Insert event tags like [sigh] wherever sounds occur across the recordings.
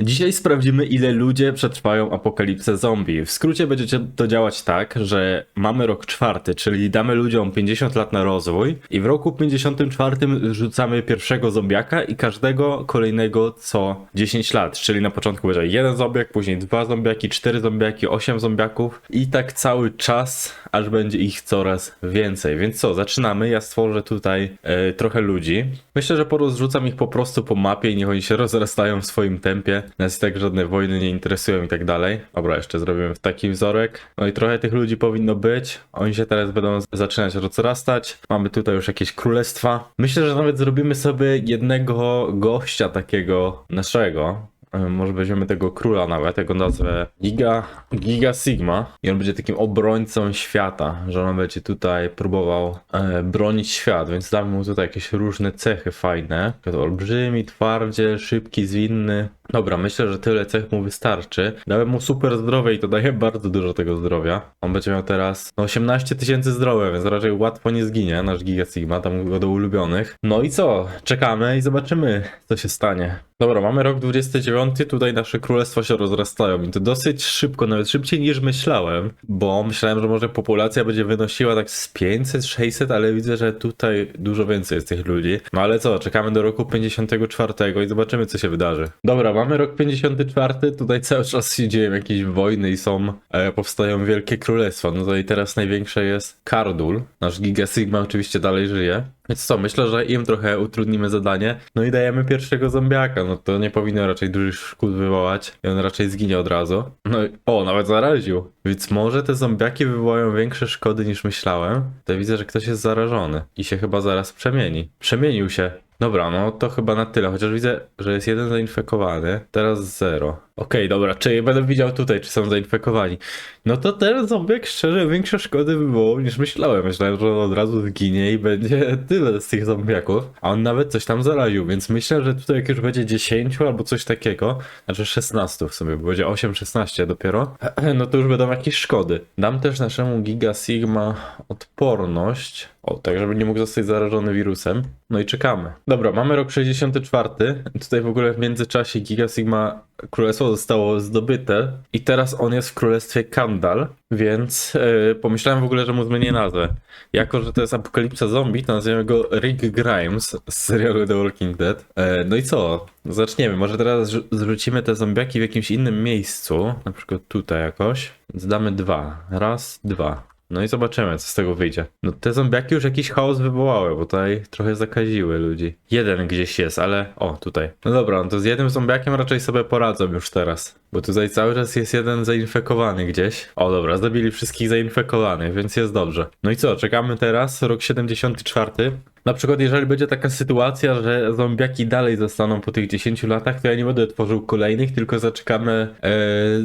Dzisiaj sprawdzimy, ile ludzie przetrwają apokalipsę zombie. W skrócie będzie to działać tak, że mamy rok czwarty, czyli damy ludziom 50 lat na rozwój i w roku 54 rzucamy pierwszego zombiaka i każdego kolejnego co 10 lat, czyli na początku będzie jeden zombiak, później dwa zombiaki, cztery zombiaki, osiem zombiaków i tak cały czas, aż będzie ich coraz więcej. Więc co, zaczynamy. Ja stworzę tutaj e, trochę ludzi. Myślę, że porozrzucam ich po prostu po mapie i niech oni się rozrastają w swoim tempie. Nas tak żadne wojny nie interesują i tak dalej. Dobra, jeszcze zrobimy taki wzorek. No i trochę tych ludzi powinno być. Oni się teraz będą zaczynać rozrastać. Mamy tutaj już jakieś królestwa. Myślę, że nawet zrobimy sobie jednego gościa takiego naszego. E, Może weźmiemy tego króla nawet, tego nazwę Giga, Giga Sigma i on będzie takim obrońcą świata, że on będzie tutaj próbował e, bronić świat, więc damy mu tutaj jakieś różne cechy fajne. Olbrzymi, twardzie, szybki, zwinny. Dobra, myślę, że tyle cech mu wystarczy. Dałem mu super zdrowie i to daje bardzo dużo tego zdrowia. On będzie miał teraz no, 18 tysięcy zdrowia, więc raczej łatwo nie zginie nasz Giga Sigma, tam go do ulubionych. No i co? Czekamy i zobaczymy, co się stanie. Dobra, mamy rok 29, tutaj nasze królestwa się rozrastają i to dosyć szybko, nawet szybciej niż myślałem, bo myślałem, że może populacja będzie wynosiła tak z 500, 600, ale widzę, że tutaj dużo więcej jest tych ludzi. No ale co, czekamy do roku 54 i zobaczymy, co się wydarzy. Dobra, mamy rok 54, tutaj cały czas się dzieją jakieś wojny i są, e, powstają wielkie królestwa. No i teraz największe jest Kardul, nasz Giga Sigma oczywiście dalej żyje. Więc co, myślę, że im trochę utrudnimy zadanie. No i dajemy pierwszego zombiaka. No to nie powinno raczej dużych szkód wywołać. I on raczej zginie od razu. No i o, nawet zaraził. Więc może te zombiaki wywołają większe szkody niż myślałem. To widzę, że ktoś jest zarażony. I się chyba zaraz przemieni. Przemienił się. Dobra, no to chyba na tyle, chociaż widzę, że jest jeden zainfekowany, teraz zero. Okej, dobra, czy będę widział tutaj, czy są zainfekowani. No to teraz zombiak szczerze większe szkody wywołał niż myślałem. Myślałem, że on od razu zginie i będzie tyle z tych zombiaków. A on nawet coś tam zaraził, więc myślę, że tutaj jak już będzie 10 albo coś takiego, znaczy 16 w sumie, bo będzie 8-16 dopiero, [clears throat] no to już będą jakieś szkody. Dam też naszemu Giga Sigma odporność. O, tak żeby nie mógł zostać zarażony wirusem. No i czekamy. Dobra, mamy rok 64. Tutaj w ogóle w międzyczasie Giga Sigma królestwo zostało zdobyte i teraz on jest w królestwie Kandal, więc yy, pomyślałem w ogóle, że mu zmienię nazwę. Jako, że to jest apokalipsa zombie, to nazwiemy go Rick Grimes z serialu The Walking Dead. E, no i co? Zaczniemy. Może teraz zrzu- zrzucimy te zombiaki w jakimś innym miejscu, na przykład tutaj jakoś. Więc damy dwa. Raz, dwa. No i zobaczymy, co z tego wyjdzie. No te zombiaki już jakiś chaos wywołały, bo tutaj trochę zakaziły ludzi. Jeden gdzieś jest, ale... O, tutaj. No dobra, no to z jednym zombiakiem raczej sobie poradzą już teraz. Bo tutaj cały czas jest jeden zainfekowany gdzieś. O dobra, zabili wszystkich zainfekowanych, więc jest dobrze. No i co, czekamy teraz, rok 74. Na przykład, jeżeli będzie taka sytuacja, że zombiaki dalej zostaną po tych 10 latach, to ja nie będę tworzył kolejnych, tylko zaczekamy e,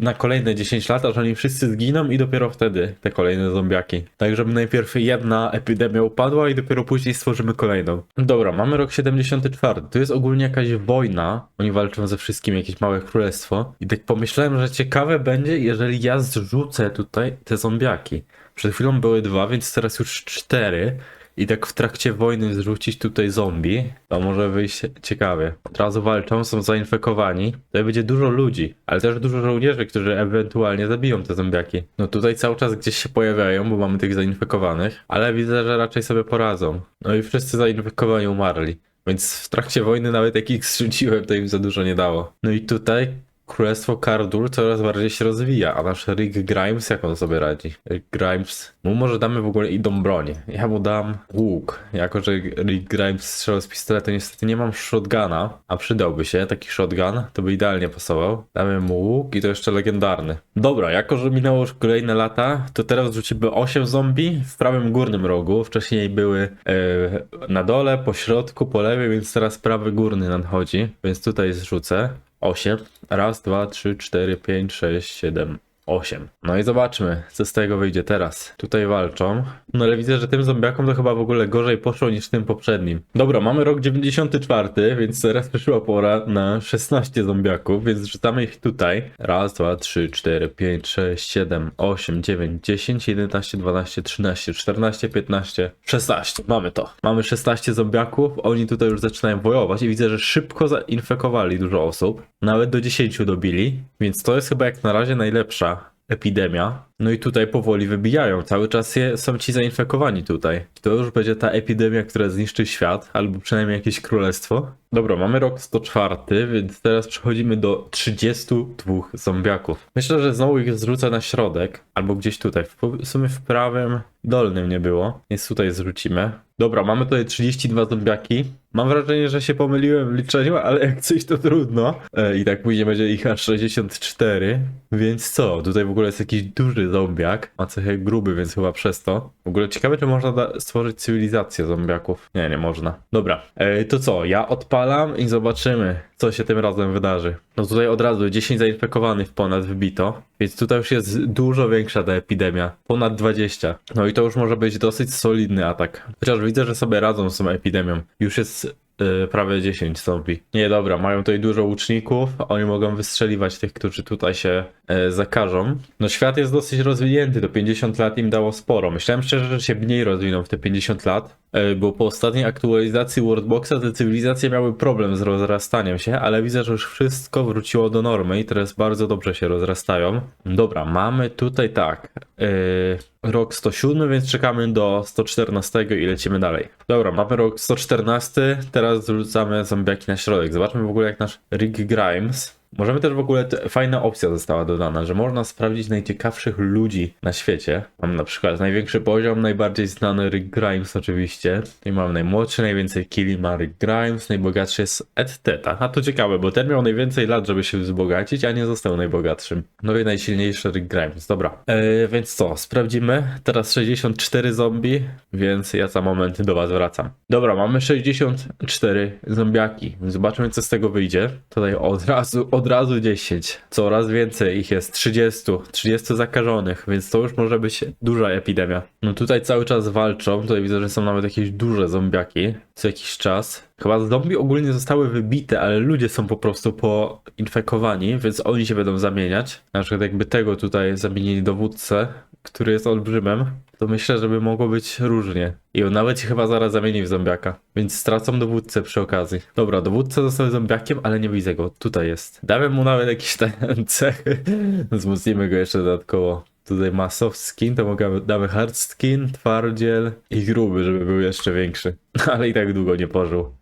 na kolejne 10 lat, aż oni wszyscy zginą i dopiero wtedy te kolejne zombiaki. Tak, żeby najpierw jedna epidemia upadła i dopiero później stworzymy kolejną. Dobra, mamy rok 74. To jest ogólnie jakaś wojna. Oni walczą ze wszystkim, jakieś małe królestwo. I tak pomyślałem, że ciekawe będzie, jeżeli ja zrzucę tutaj te zombiaki. Przed chwilą były dwa, więc teraz już cztery i tak w trakcie wojny zrzucić tutaj zombie, to może wyjść ciekawie. Od razu walczą, są zainfekowani. Tutaj będzie dużo ludzi, ale też dużo żołnierzy, którzy ewentualnie zabiją te zombiaki. No tutaj cały czas gdzieś się pojawiają, bo mamy tych zainfekowanych, ale widzę, że raczej sobie poradzą. No i wszyscy zainfekowani umarli. Więc w trakcie wojny nawet jak ich zrzuciłem, to im za dużo nie dało. No i tutaj Królestwo Kardul coraz bardziej się rozwija, a nasz Rick Grimes jak on sobie radzi? Rick Grimes, mu może damy w ogóle idą broń. Ja mu dam łuk. Jako, że Rick Grimes strzelał z pistoletu, niestety nie mam shotguna, a przydałby się taki shotgun, to by idealnie pasował. Damy mu łuk i to jeszcze legendarny. Dobra, jako, że minęło już kolejne lata, to teraz rzucimy 8 zombie w prawym górnym rogu. Wcześniej były e, na dole, po środku, po lewej, więc teraz prawy górny nadchodzi, więc tutaj zrzucę. 8. Raz, dwa, trzy, cztery, pięć, sześć, siedem, 8. No i zobaczmy, co z tego wyjdzie teraz. Tutaj walczą. No ale widzę, że tym zombiakom to chyba w ogóle gorzej poszło niż tym poprzednim. Dobra, mamy rok 94, więc teraz przyszła pora na 16 zombiaków, więc rzucamy ich tutaj. Raz, dwa, trzy, cztery, pięć, sześć, siedem, osiem, dziewięć, dziesięć, 11, 12, 13, 14, 15, 16. Mamy to. Mamy 16 zombiaków, oni tutaj już zaczynają wojować i widzę, że szybko zainfekowali dużo osób. Nawet do 10 dobili, więc to jest chyba jak na razie najlepsza epidemia. No i tutaj powoli wybijają. Cały czas je, są ci zainfekowani tutaj. To już będzie ta epidemia, która zniszczy świat, albo przynajmniej jakieś królestwo. Dobra, mamy rok 104, więc teraz przechodzimy do 32 zombiaków. Myślę, że znowu ich zrzucę na środek, albo gdzieś tutaj. W, sumie w prawym dolnym nie było, więc tutaj zrzucimy. Dobra, mamy tutaj 32 zombiaki. Mam wrażenie, że się pomyliłem w liczeniu, ale jak coś to trudno. E, I tak później będzie ich aż 64. Więc co? Tutaj w ogóle jest jakiś duży zombiak. Ma cechę gruby, więc chyba przez to. W ogóle ciekawe, czy można stworzyć cywilizację zombiaków. Nie, nie można. Dobra, e, to co? Ja odpalam i zobaczymy, co się tym razem wydarzy. No tutaj od razu 10 zainfekowanych ponad wybito, więc tutaj już jest dużo większa ta epidemia. Ponad 20. No i to już może być dosyć solidny atak. Chociaż widzę, że sobie radzą z tą epidemią. Już jest yy, prawie 10 zombie. Nie, dobra, mają tutaj dużo łuczników, oni mogą wystrzeliwać tych, którzy tutaj się e, zakażą. No świat jest dosyć rozwinięty, to 50 lat im dało sporo. Myślałem szczerze, że się mniej rozwiną w te 50 lat, bo po ostatniej aktualizacji Worldboxa te cywilizacje miały problem z rozrastaniem się, ale widzę, że już wszystko wróciło do normy i teraz bardzo dobrze się rozrastają. Dobra, mamy tutaj tak, e, rok 107, więc czekamy do 114 i lecimy dalej. Dobra, mamy rok 114, teraz zrzucamy zombiaki na środek. Zobaczmy w ogóle jak nasz Rick Grimes Możemy też w ogóle, fajna opcja została dodana, że można sprawdzić najciekawszych ludzi na świecie. Mam na przykład największy poziom, najbardziej znany Rick Grimes oczywiście. I mam najmłodszy, najwięcej killi ma Rick Grimes, najbogatszy jest Ed Teta. A to ciekawe, bo ten miał najwięcej lat, żeby się wzbogacić, a nie został najbogatszym. No i najsilniejszy Rick Grimes, dobra. Eee, więc co, sprawdzimy. Teraz 64 zombie, więc ja za moment do was wracam. Dobra, mamy 64 zombiaki. Zobaczmy co z tego wyjdzie. Tutaj od razu, od razu 10. Coraz więcej ich jest, 30. 30 zakażonych, więc to już może być duża epidemia. No tutaj cały czas walczą, tutaj widzę, że są nawet jakieś duże zombiaki co jakiś czas. Chyba zombie ogólnie zostały wybite, ale ludzie są po prostu poinfekowani, więc oni się będą zamieniać. Na przykład jakby tego tutaj zamienili dowódcę, który jest olbrzymem, to myślę, że by mogło być różnie. I on nawet się chyba zaraz zamieni w zombiaka. Więc stracą dowódcę przy okazji. Dobra, dowódca został zombiakiem, ale nie widzę go. Tutaj jest. Damy mu nawet jakieś te [laughs] cechy. Wzmocnimy go jeszcze dodatkowo. Tutaj ma soft skin, to mogę, damy hard skin, twardziel i gruby, żeby był jeszcze większy. [laughs] Ale i tak długo nie pożył.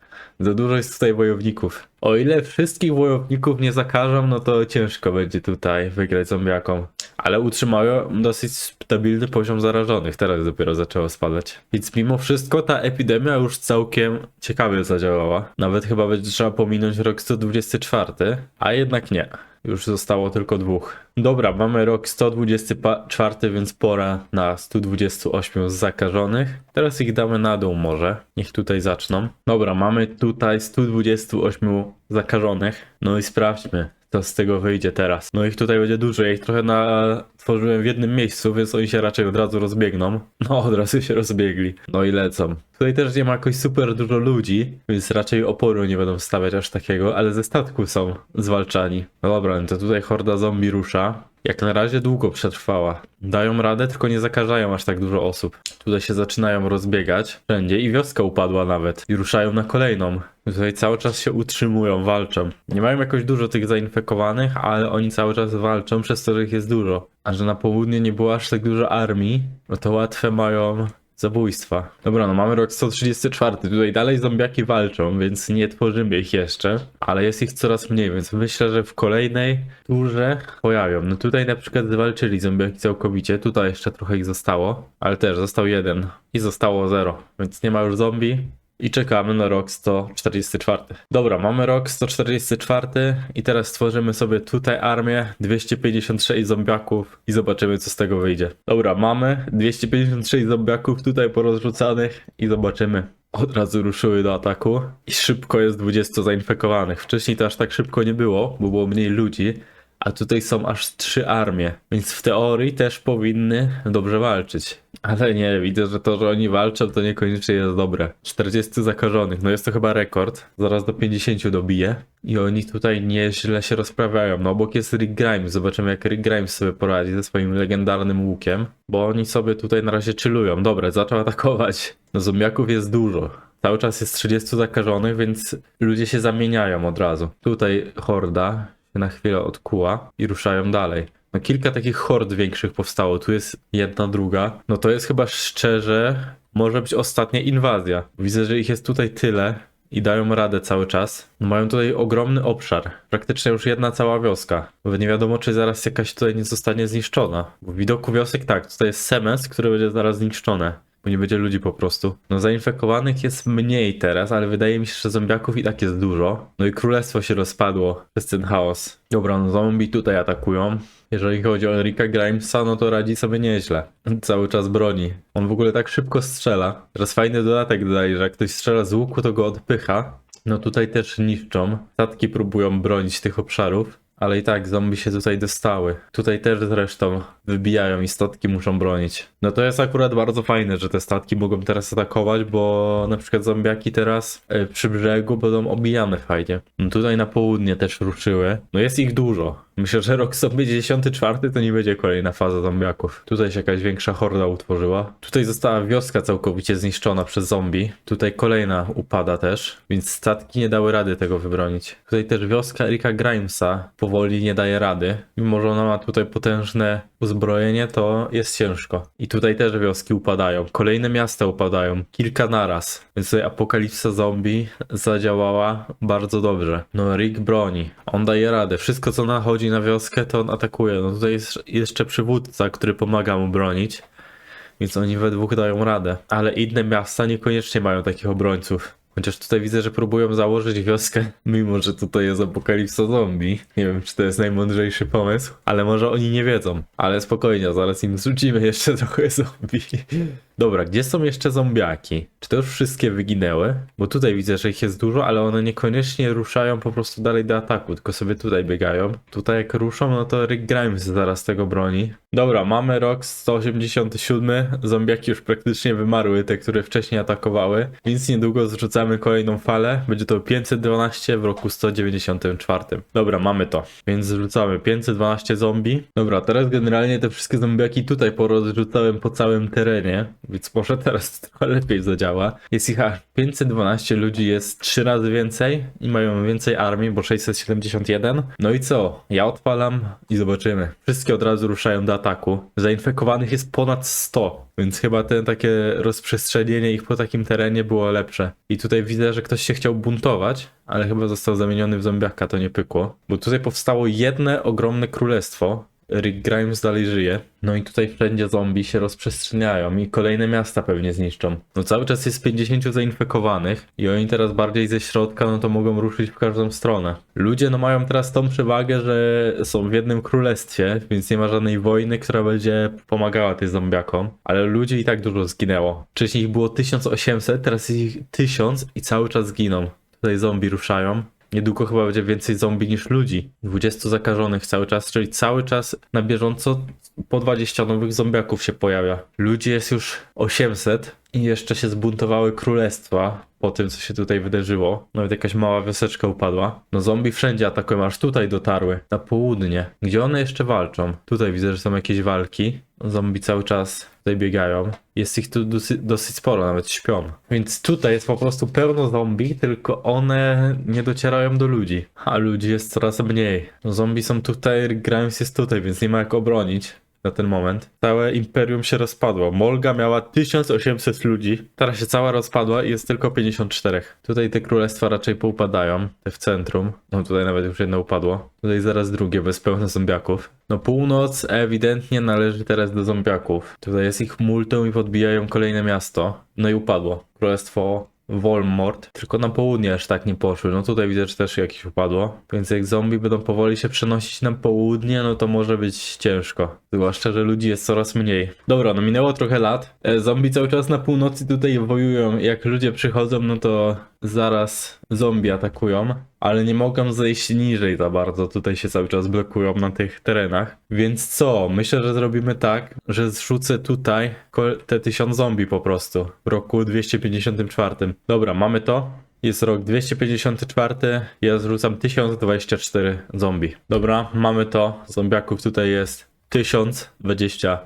Za dużo jest tutaj wojowników. O ile wszystkich wojowników nie zakażą, no to ciężko będzie tutaj wygrać zombiakom. Ale utrzymają dosyć stabilny poziom zarażonych. Teraz dopiero zaczęło spadać. Więc mimo wszystko ta epidemia już całkiem ciekawie zadziałała. Nawet chyba będzie trzeba pominąć rok 124, a jednak nie. Już zostało tylko dwóch. Dobra, mamy rok 124, więc pora na 128 zakażonych. Teraz ich damy na dół może. Niech tutaj zaczną. Dobra, mamy tutaj 128 zakażonych. No i sprawdźmy, co z tego wyjdzie teraz. No ich tutaj będzie dużo. Ja ich trochę na... tworzyłem w jednym miejscu, więc oni się raczej od razu rozbiegną. [laughs] No, od razu się rozbiegli. No i lecą. Tutaj też nie ma jakoś super dużo ludzi, więc raczej oporu nie będą stawiać aż takiego, ale ze statku są zwalczani. No dobra, no to tutaj horda zombie rusza. Jak na razie długo przetrwała. Dają radę, tylko nie zakażają aż tak dużo osób. Tutaj się zaczynają rozbiegać wszędzie i wioska upadła nawet. I ruszają na kolejną. Tutaj cały czas się utrzymują, walczą. Nie mają jakoś dużo tych zainfekowanych, ale oni cały czas walczą, przez to, że ich jest dużo. A że na południe nie było aż tak dużo armii, no to łatwe mają zabójstwa. Dobra, no mamy rok 134. Tutaj dalej zombiaki walczą, więc nie tworzymy ich jeszcze, ale jest ich coraz mniej, więc myślę, że w kolejnej turze pojawią. No tutaj na przykład zwalczyli zombiaki całkowicie, tutaj jeszcze trochę ich zostało, ale też został jeden i zostało zero, więc nie ma już zombie. I czekamy na rok 144. Dobra, mamy rok 144 i teraz stworzymy sobie tutaj armię 256 zombiaków i zobaczymy co z tego wyjdzie. Dobra, mamy 256 zombiaków tutaj porozrzucanych i zobaczymy. Od razu ruszyły do ataku i szybko jest 20 zainfekowanych. Wcześniej to aż tak szybko nie było, bo było mniej ludzi, a tutaj są aż trzy armie, więc w teorii też powinny dobrze walczyć. Ale nie, widzę, że to, że oni walczą, to niekoniecznie jest dobre. 40 zakażonych, no jest to chyba rekord. Zaraz do 50 dobije. I oni tutaj nieźle się rozprawiają. No obok jest Rick Grimes, zobaczymy jak Rick Grimes sobie poradzi ze swoim legendarnym łukiem. Bo oni sobie tutaj na razie chillują. Dobra, zaczął atakować. No zombiaków jest dużo. Cały czas jest 30 zakażonych, więc ludzie się zamieniają od razu. Tutaj horda się na chwilę odkuła i ruszają dalej. No kilka takich hord większych powstało. Tu jest jedna, druga. No to jest chyba szczerze, może być ostatnia inwazja. Widzę, że ich jest tutaj tyle i dają radę cały czas. No Mają tutaj ogromny obszar. Praktycznie już jedna cała wioska. Bo nie wiadomo, czy zaraz jakaś tutaj nie zostanie zniszczona. W widoku wiosek tak, tutaj jest Semes, które będzie zaraz zniszczone. Bo nie będzie ludzi po prostu. No zainfekowanych jest mniej teraz, ale wydaje mi się, że zombiaków i tak jest dużo. No i królestwo się rozpadło przez ten chaos. Dobra, no zombie tutaj atakują. Jeżeli chodzi o Ricka Grimesa, no to radzi sobie nieźle. [laughs] Cały czas broni. On w ogóle tak szybko strzela. Teraz fajny dodatek dodaje, że jak ktoś strzela z łuku, to go odpycha. No tutaj też niszczą. Statki próbują bronić tych obszarów. Ale i tak zombie się tutaj dostały. Tutaj też zresztą wybijają i statki muszą bronić. No to jest akurat bardzo fajne, że te statki mogą teraz atakować, bo na przykład zombiaki teraz e, przy brzegu będą obijane fajnie. No tutaj na południe też ruszyły. No jest ich dużo. Myślę, że rok sobie 94 to nie będzie kolejna faza zombiaków. Tutaj się jakaś większa horda utworzyła. Tutaj została wioska całkowicie zniszczona przez zombie. Tutaj kolejna upada też, więc statki nie dały rady tego wybronić. Tutaj też wioska Erika Grimesa powoli nie daje rady. Mimo, że ona ma tutaj potężne uzbrojenie, to jest ciężko. I tutaj też wioski upadają. Kolejne miasta upadają. Kilka naraz. Więc tutaj apokalipsa zombie zadziałała bardzo dobrze. No Rick broni. On daje radę. Wszystko co nachodzi na wioskę, to on atakuje. No tutaj jest jeszcze przywódca, który pomaga mu bronić. Więc oni we dwóch dają radę. Ale inne miasta niekoniecznie mają takich obrońców. Chociaż tutaj widzę, że próbują założyć wioskę, [laughs] mimo że tutaj jest apokalipsa zombie. Nie wiem, czy to jest najmądrzejszy pomysł, ale może oni nie wiedzą. Ale spokojnie, zaraz im zrzucimy jeszcze [laughs] trochę zombie. Dobra, gdzie są jeszcze zombiaki? Czy to już wszystkie wyginęły? Bo tutaj widzę, że ich jest dużo, ale one niekoniecznie ruszają po prostu dalej do ataku, tylko sobie tutaj biegają. Tutaj jak ruszą, no to Rick Grimes zaraz tego broni. Dobra, mamy rok 187, zombiaki już praktycznie wymarły, te, które wcześniej atakowały, więc niedługo zrzucamy kolejną falę. Będzie to 512 w roku 194. Dobra, mamy to, więc zrzucamy 512 zombie. Dobra, teraz generalnie te wszystkie zombiaki tutaj porozrzucałem po całym terenie, więc może teraz trochę lepiej zadziała. Jest ich aż 512 ludzi, jest 3 razy więcej i mają więcej armii, bo 671. No i co? Ja odpalam i zobaczymy. Wszystkie od razu ruszają do ataku. Zainfekowanych jest ponad 100, więc chyba te takie rozprzestrzenienie ich po takim terenie było lepsze. I tutaj widzę, że ktoś się chciał buntować, ale chyba został zamieniony w zombiaka, to nie pykło. Bo tutaj powstało jedne ogromne królestwo. Rick Grimes dalej żyje. No i tutaj wszędzie zombie się rozprzestrzeniają i kolejne miasta pewnie zniszczą. No cały czas jest 50 zainfekowanych i oni teraz bardziej ze środka, no to mogą ruszyć w każdą stronę. Ludzie no mają teraz tą przewagę, że są w jednym królestwie, więc nie ma żadnej wojny, która będzie pomagała tym zombiakom. Ale ludzi i tak dużo zginęło. Wcześniej ich było 1800, teraz ich 1000 i cały czas zginą. Tutaj zombie ruszają. Niedługo chyba będzie więcej zombie niż ludzi. 20 zakażonych cały czas, czyli cały czas na bieżąco po 20 nowych zombiaków się pojawia. Ludzi jest już 800 i jeszcze się zbuntowały królestwa po tym, co się tutaj wydarzyło. Nawet jakaś mała wioseczka upadła. No zombie wszędzie atakują, aż tutaj dotarły. Na południe. Gdzie one jeszcze walczą? Tutaj widzę, że są jakieś walki. Zombie cały czas tutaj biegają. Jest ich tu dosyć, dosyć sporo, nawet śpią. Więc tutaj jest po prostu pełno zombie, tylko one nie docierają do ludzi. A ludzi jest coraz mniej. No zombie są tutaj, Grimes jest tutaj, więc nie ma jak obronić na ten moment. Całe imperium się rozpadło. Molga miała 1800 ludzi, teraz się cała rozpadła i jest tylko 54. Tutaj te królestwa raczej poupadają, te w centrum. No tutaj nawet już jedno upadło. Tutaj zaraz drugie, bez pełno zombiaków. No północ ewidentnie należy teraz do zombiaków. Tutaj jest ich multum i podbijają kolejne miasto. No i upadło. Królestwo Wolmort, tylko na południe aż tak nie poszły. No tutaj widzę, że też jakieś upadło. Więc jak zombie będą powoli się przenosić na południe, no to może być ciężko. Zwłaszcza, że ludzi jest coraz mniej. Dobra, no minęło trochę lat. E, Zombie cały czas na północy tutaj wojują. Jak ludzie przychodzą, no to zaraz zombie atakują, ale nie mogą zejść niżej za bardzo. Tutaj się cały czas blokują na tych terenach. Więc co? Myślę, że zrobimy tak, że zrzucę tutaj te 1000 zombie po prostu w roku 254. Dobra, mamy to. Jest rok 254, ja zrzucam 1024 zombie. Dobra, mamy to. Zombiaków tutaj jest 1024.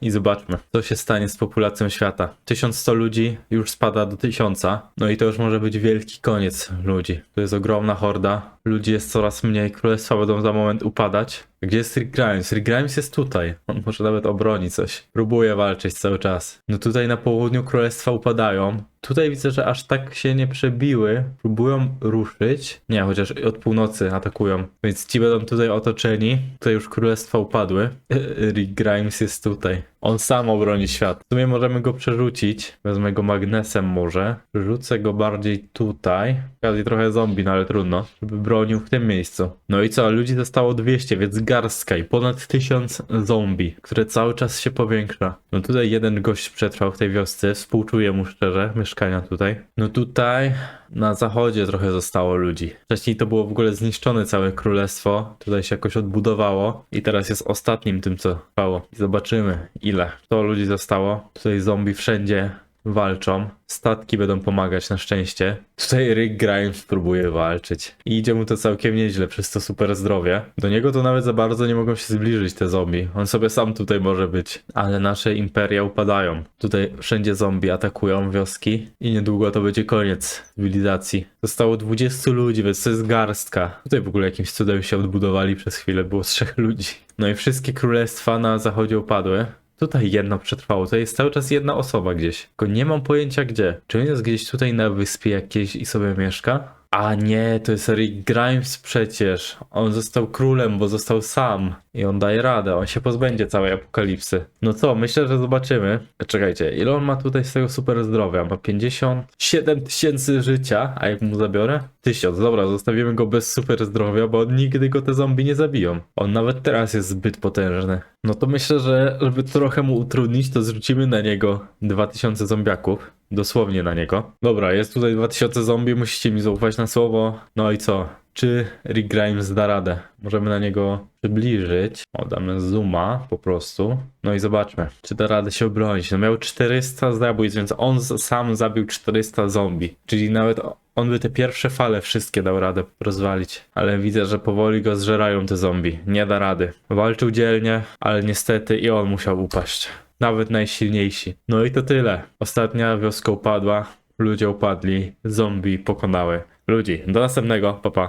I zobaczmy, co się stanie z populacją świata. 1100 ludzi już spada do 1000. No i to już może być wielki koniec ludzi. To jest ogromna horda. Ludzi jest coraz mniej. Królestwa będą za moment upadać. Gdzie jest Rick Grimes? Rick Grimes jest tutaj. On może nawet obroni coś. Próbuje walczyć cały czas. No tutaj na południu królestwa upadają. Tutaj widzę, że aż tak się nie przebiły. Próbują ruszyć. Nie, chociaż od północy atakują. Więc ci będą tutaj otoczeni. Tutaj już królestwa upadły. [laughs] Rick Grimes jest tutaj. On sam obroni świat. W sumie możemy go przerzucić. Wezmę go magnesem może. Rzucę go bardziej tutaj. Okazji trochę zombie, no ale trudno. Żeby bronił w tym miejscu. No i co? Ludzi zostało 200, więc garstka i ponad 1000 zombie, które cały czas się powiększa. No tutaj jeden gość przetrwał w tej wiosce. Współczuję mu szczerze mieszkania tutaj. No tutaj na zachodzie trochę zostało ludzi. Wcześniej to było w ogóle zniszczone całe królestwo. Tutaj się jakoś odbudowało i teraz jest ostatnim tym, co trwało. I zobaczymy ile. To ludzi zostało. Tutaj zombie wszędzie walczą. Statki będą pomagać na szczęście. Tutaj Rick Grimes próbuje walczyć. I idzie mu to całkiem nieźle przez to super zdrowie. Do niego to nawet za bardzo nie mogą się zbliżyć te zombie. On sobie sam tutaj może być. Ale nasze imperia upadają. Tutaj wszędzie zombie atakują wioski i niedługo to będzie koniec cywilizacji. Zostało 20 ludzi, więc to jest garstka. Tutaj w ogóle jakimś cudem się odbudowali przez chwilę, było trzech ludzi. No i wszystkie królestwa na zachodzie upadły. Tutaj jedno przetrwało, to jest cały czas jedna osoba gdzieś. Tylko nie mam pojęcia gdzie. Czy on jest gdzieś tutaj na wyspie jakiejś i sobie mieszka? A nie, to jest Rick Grimes przecież. On został królem, bo został sam. I on daje radę, on się pozbędzie całej apokalipsy. No co, myślę, że zobaczymy. Czekajcie, ile on ma tutaj z tego super zdrowia? Ma 57 tysięcy życia, a jak mu zabiorę? 1000, dobra, zostawimy go bez super zdrowia, bo nigdy go te zombie nie zabiją. On nawet teraz jest zbyt potężny. No to myślę, że żeby trochę mu utrudnić, to zrzucimy na niego 2000 zombiaków. Dosłownie na niego. Dobra, jest tutaj 2000 zombie, musicie mi zaufać na słowo. No i co? Czy Rick Grimes da radę? Możemy na niego przybliżyć. O, damy zooma po prostu. No i zobaczmy, czy da radę się obronić. No miał 400 zabójstw, więc on sam zabił 400 zombie. Czyli nawet on by te pierwsze fale wszystkie dał radę rozwalić. Ale widzę, że powoli go zżerają te zombie. Nie da rady. Walczył dzielnie, ale niestety i on musiał upaść. Nawet najsilniejsi. No i to tyle. Ostatnia wioska upadła. Ludzie upadli. Zombie pokonały ludzi. Do następnego. Pa pa.